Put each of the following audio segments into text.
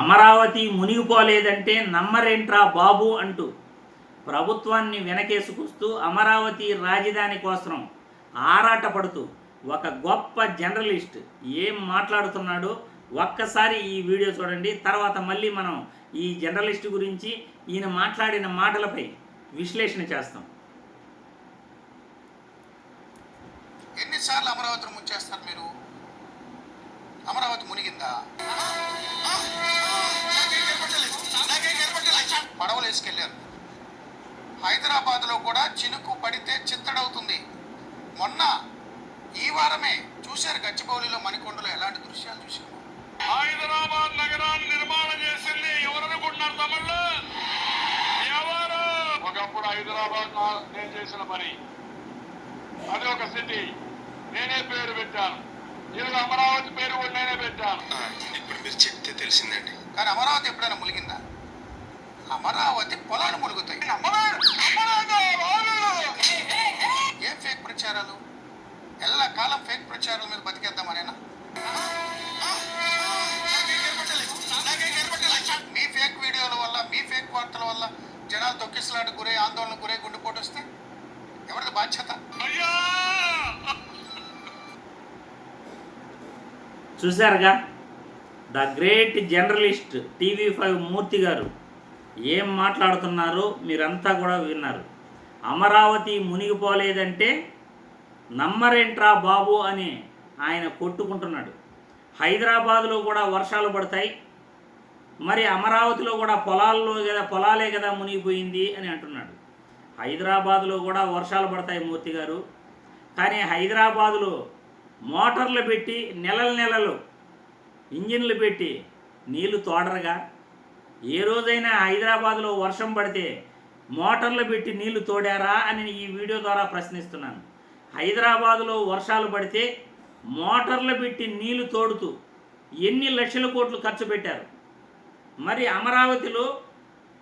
అమరావతి మునిగిపోలేదంటే నమ్మరేంట్రా బాబు అంటూ ప్రభుత్వాన్ని వెనకేసుకొస్తూ అమరావతి రాజధాని కోసం ఆరాటపడుతూ ఒక గొప్ప జర్నలిస్ట్ ఏం మాట్లాడుతున్నాడో ఒక్కసారి ఈ వీడియో చూడండి. తర్వాత మళ్ళీ మనం ఈ జర్నలిస్ట్ గురించి ఈయన మాట్లాడిన మాటలపై విశ్లేషణ చేస్తాం. ఎన్నిసార్లు అమరావతిని ముంచేస్తారు మీరు? అమరావతి మునిగిందా? పడవలు వేసుకెళ్ళారు. హైదరాబాద్లో కూడా చినుకు పడితే చిత్తడవుతుంది మొన్న ఈ వారమే చూశారు గచ్చిబౌలిలో మణికొండలో ఎలాంటి దృశ్యాలు చూశారు? హైదరాబాద్ నగరాన్ని నిర్మాణం చేసింది ఎవరనుకుంటున్నారు తమిళ్ళు ఎవరు? ఒకప్పుడు హైదరాబాద్ నేను చేసిన పని. అది ఒక సిటీ. నేనే పేరు పెట్టాను. ఈరోజు అమరావతి పేరు కూడా నేనే పెట్టాను. ఇప్పుడు మీరు చెప్తే తెలిసిందండి. కానీ అమరావతి ఎప్పుడైనా మునిగిందా అమరావతి పొలాలు మునుగుతాయి. ఏం ఫేక్ ప్రచారాలు? ఎల్ల కాలం ఫేక్ ప్రచారాల మీద బతికేద్దామనేనా మీ ఫేక్ వీడియోల వల్ల మీ ఫేక్ వార్తల వల్ల జనాలు తొక్కిసలాట గురై ఆందోళన గురై గుండెపోటు వస్తే ఎవరిది బాధ్యత? అయ్యా! చూశారుగా? The great journalist TV five Murthy garu ఏం మాట్లాడుతున్నారో? మీరంతా కూడా విన్నారు. అమరావతి మునిగిపోలేదంటే నమ్మరేంట్రా బాబు అని ఆయన కొట్టుకుంటున్నాడు. హైదరాబాదులో కూడా వర్షాలు పడతాయి. మరి అమరావతిలో కూడా పొలాల్లో కదా పొలాలే కదా మునిగిపోయింది అని అంటున్నాడు. హైదరాబాదులో కూడా వర్షాలు పడతాయి మూర్తి గారు. కానీ హైదరాబాదులో మోటార్లు పెట్టి నెలల నెలలు ఇంజిన్లు పెట్టి నీళ్ళు తోడరుగా. ఏ రోజైనా హైదరాబాద్లో వర్షం పడితే మోటార్లు పెట్టి నీళ్ళు తోడారా అని ఈ వీడియో ద్వారా ప్రశ్నిస్తున్నాను. హైదరాబాదులో వర్షాలు పడితే మోటార్లు పెట్టి నీళ్ళు తోడుతూ ఎన్ని లక్షల కోట్లు ఖర్చు పెట్టారు? మరి అమరావతిలో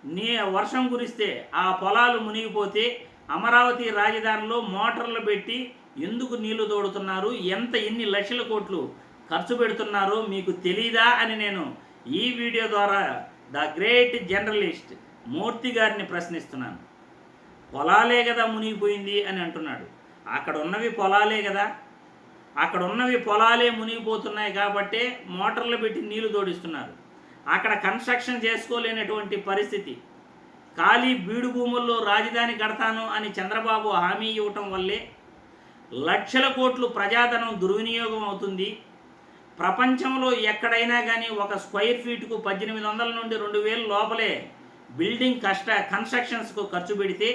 నీ వర్షం కురిస్తే ఆ పొలాలు మునిగిపోతే అమరావతి రాజధానిలో మోటార్లు పెట్టి ఎందుకు నీళ్ళు తోడుతున్నారు? ఎంత ఎన్ని లక్షల కోట్లు ఖర్చు పెడుతున్నారో మీకు తెలీదా అని నేను ఈ వీడియో ద్వారా ద గ్రేట్ జర్నలిస్ట్ మూర్తి గారిని ప్రశ్నిస్తున్నాను. పొలాలే కదా మునిగిపోయింది అని అంటున్నాడు. అక్కడ ఉన్నవి పొలాలే కదా. అక్కడ ఉన్నవి పొలాలే మునిగిపోతున్నాయి కాబట్టే మోటార్లు పెట్టి నీళ్ళు తోడిస్తున్నారు. అక్కడ కన్స్ట్రక్షన్ చేసుకోలేనటువంటి పరిస్థితి. ఖాళీ బీడు భూముల్లో రాజధాని కడతాను అని చంద్రబాబు హామీ ఇవ్వటం వల్లే లక్షల కోట్లు ప్రజాధనం దుర్వినియోగం అవుతుంది. ప్రపంచంలో ఎక్కడైనా కానీ ఒక స్క్వైర్ ఫీట్కు పద్దెనిమిది వందల నుండి రెండు వేల లోపలే బిల్డింగ్ కష్ట కన్స్ట్రక్షన్స్కు ఖర్చు పెడితే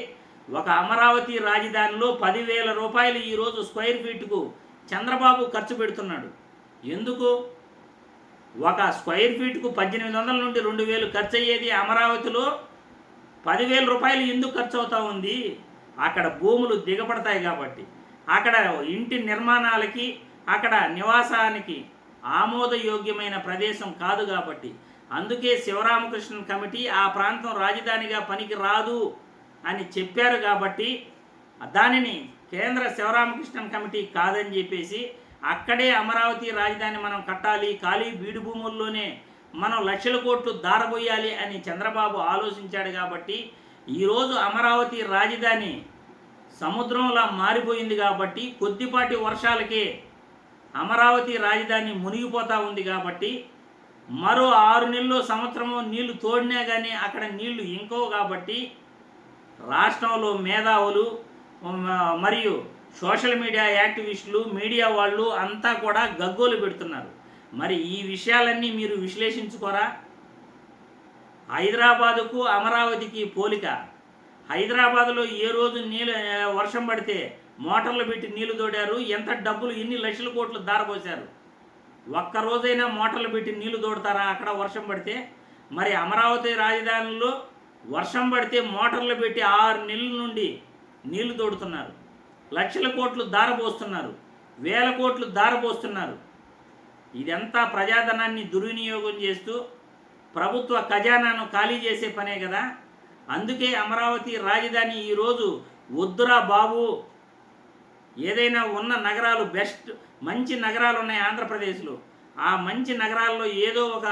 ఒక అమరావతి రాజధానిలో పదివేల రూపాయలు ఈరోజు స్క్వైర్ ఫీట్కు చంద్రబాబు ఖర్చు పెడుతున్నాడు. ఎందుకు? ఒక స్క్వైర్ ఫీట్కు పద్దెనిమిది వందల నుండి రెండు వేలు ఖర్చు అయ్యేది అమరావతిలో పదివేల రూపాయలు ఎందుకు ఖర్చు అవుతా ఉంది? అక్కడ భూములు దిగబడతాయి కాబట్టి. అక్కడ ఇంటి నిర్మాణాలకి అక్కడ నివాసానికి ఆమోదయోగ్యమైన ప్రదేశం కాదు కాబట్టి. అందుకే శివరామకృష్ణన్ కమిటీ ఆ ప్రాంతం రాజధానిగా పనికి రాదు అని చెప్పారు కాబట్టి దానిని కేంద్ర శివరామకృష్ణన్ కమిటీ కాదని చెప్పేసి అక్కడే అమరావతి రాజధాని మనం కట్టాలి ఖాళీ బీడు భూముల్లోనే మనం లక్షల కోట్లు దారబోయాలి అని చంద్రబాబు ఆలోచించాడు కాబట్టి ఈరోజు అమరావతి రాజధాని సముద్రంలా మారిపోయింది కాబట్టి కొద్దిపాటి వర్షాలకే అమరావతి రాజధాని మునిగిపోతూ ఉంది కాబట్టి మరో ఆరు నెలలు సంవత్సరము నీళ్ళు తోడినా కానీ అక్కడ నీళ్ళు ఇంకవు కాబట్టి రాష్ట్రంలో మేధావులు మరియు సోషల్ మీడియా యాక్టివిస్టులు మీడియా వాళ్ళు అంతా కూడా గగ్గోలు పెడుతున్నారు. మరి ఈ విషయాలన్నీ మీరు విశ్లేషించుకోరా? హైదరాబాదుకు అమరావతికి పోలిక. హైదరాబాదులో ఏ రోజు నీళ్ళు వర్షం పడితే మోటార్లు పెట్టి నీళ్ళు తోడారు. ఎంత డబ్బులు ఎన్ని లక్షల కోట్లు దారపోశారు ఒక్క రోజైనా మోటార్లు పెట్టి నీళ్ళు తోడతారా? అక్కడ వర్షం పడితే. మరి అమరావతి రాజధానిలో వర్షం పడితే మోటార్లు పెట్టి ఆరు నెలల నుండి నీళ్ళు తోడుతున్నారు. లక్షల కోట్లు దారపోస్తున్నారు వేల కోట్లు దారపోస్తున్నారు ఇదంతా ప్రజాధనాన్ని దుర్వినియోగం చేస్తూ ప్రభుత్వ ఖజానాను ఖాళీ చేసే పనే కదా. అందుకే అమరావతి రాజధాని ఈరోజు వద్దురా బాబు ఏదైనా ఉన్న నగరాలు బెస్ట్ మంచి నగరాలు ఉన్నాయి ఆంధ్రప్రదేశ్లో. ఆ మంచి నగరాల్లో ఏదో ఒక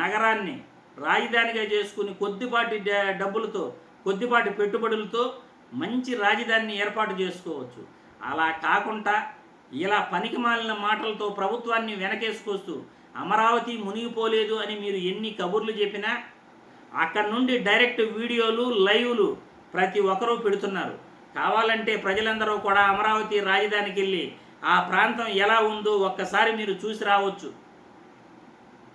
నగరాన్ని రాజధానిగా చేసుకుని కొద్దిపాటి డబ్బులతో కొద్దిపాటి పెట్టుబడులతో మంచి రాజధానిని ఏర్పాటు చేసుకోవచ్చు. అలా కాకుండా ఇలా పనికి మాలిన మాటలతో ప్రభుత్వాన్ని వెనకేసుకొస్తూ అమరావతి మునిగిపోలేదు అని మీరు ఎన్ని కబుర్లు చెప్పినా అక్కడ నుండి డైరెక్ట్ వీడియోలు లైవ్లు ప్రతి ఒక్కరూ పెడుతున్నారు. కావాలంటే ప్రజలందరూ కూడా అమరావతి రాజధానికి వెళ్ళి ఆ ప్రాంతం ఎలా ఉందో ఒక్కసారి మీరు చూసి రావచ్చు.